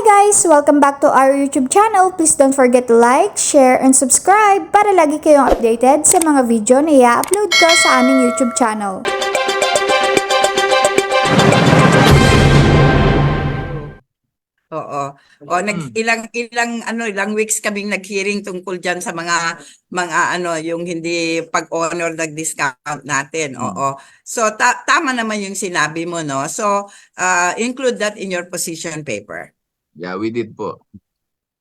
guys! Welcome back to our YouTube channel. Please don't forget to like, share, and subscribe para lagi kayong updated sa mga video na i-upload ko sa aming YouTube channel. Oo. O nag ilang ilang ano ilang weeks kaming nag-hearing tungkol diyan sa mga mga ano yung hindi pag-honor nag-discount natin. Oo. So ta- tama naman yung sinabi mo no. So uh, include that in your position paper. Yeah, we did po.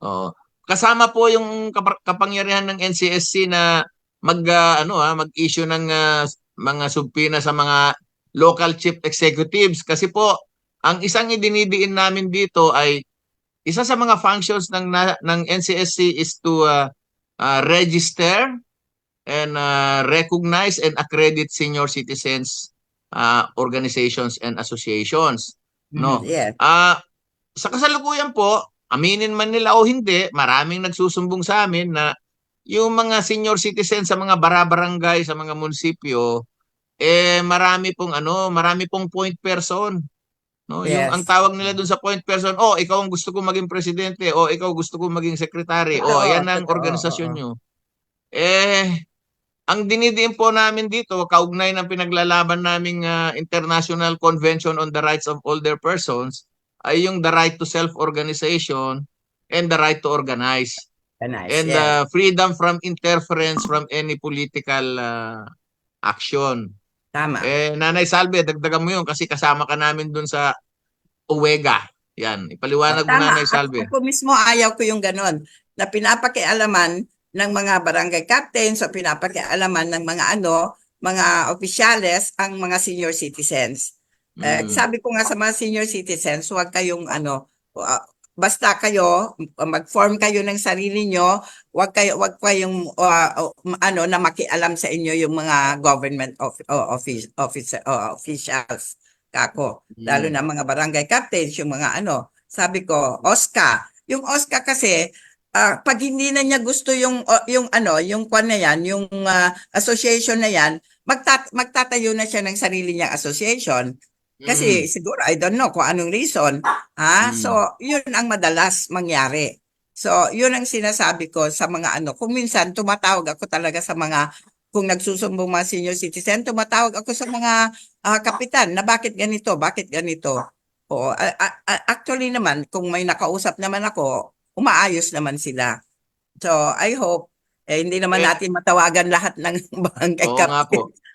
Oo. Kasama po yung kapangyarihan ng NCSC na mag ah, ano ah, mag-issue ng ah, mga subpoena sa mga local chief executives kasi po ang isang idinidiin namin dito ay isa sa mga functions ng na- ng NCSC is to ah, ah, register and ah, recognize and accredit senior citizens ah, organizations and associations no Yes. Ah, sa kasalukuyan po, aminin man nila o hindi, maraming nagsusumbong sa amin na yung mga senior citizen sa mga barabarangay, sa mga munisipyo, eh marami pong ano, marami pong point person. No, yung Yes. ang tawag nila dun sa point person, oh, ikaw ang gusto ko maging presidente, o ikaw gusto ko maging sekretary, o Totoo, ayan ang organisasyon nyo. Eh, ang dinidiin po namin dito, kaugnay ng pinaglalaban naming ah, International Convention on the Rights of Older Persons, ay yung the right to self-organization and the right to organize. Nice. And yes. uh, freedom from interference from any political uh, action. Tama. Eh, Nanay Salve, dagdagan mo yun kasi kasama ka namin dun sa Uwega. Yan, ipaliwanag mo Tama. Nanay Salve. Ako mismo ayaw ko yung ganon na pinapakialaman ng mga barangay captains o pinapakialaman ng mga ano, mga opisyales ang mga senior citizens. Eh, Mm. sabi ko nga sa mga senior citizens, huwag kayong ano, uh, basta kayo mag-form kayo ng sarili nyo, huwag kayo wag kayong uh, uh, ano na makialam sa inyo yung mga government of, uh, office, office, uh, officials kako lalo Mm. na mga barangay captains yung mga ano sabi ko OSCA yung OSCA kasi ah, pag hindi na niya gusto yung o- yung ano yung kwan na yan yung ah, association na yan magtat magtatayo na siya ng sarili niyang association kasi siguro I don't know kung anong reason ha? Mm. so yun ang madalas mangyari. So yun ang sinasabi ko sa mga ano kung minsan tumatawag ako talaga sa mga kung nagsusumbong mga senior citizen tumatawag ako sa mga ah, kapitan na bakit ganito bakit ganito? Oo, a- a- actually naman kung may nakausap naman ako umaayos naman sila. So I hope eh, hindi naman Eh, natin matawagan lahat ng barangay Oo nga po.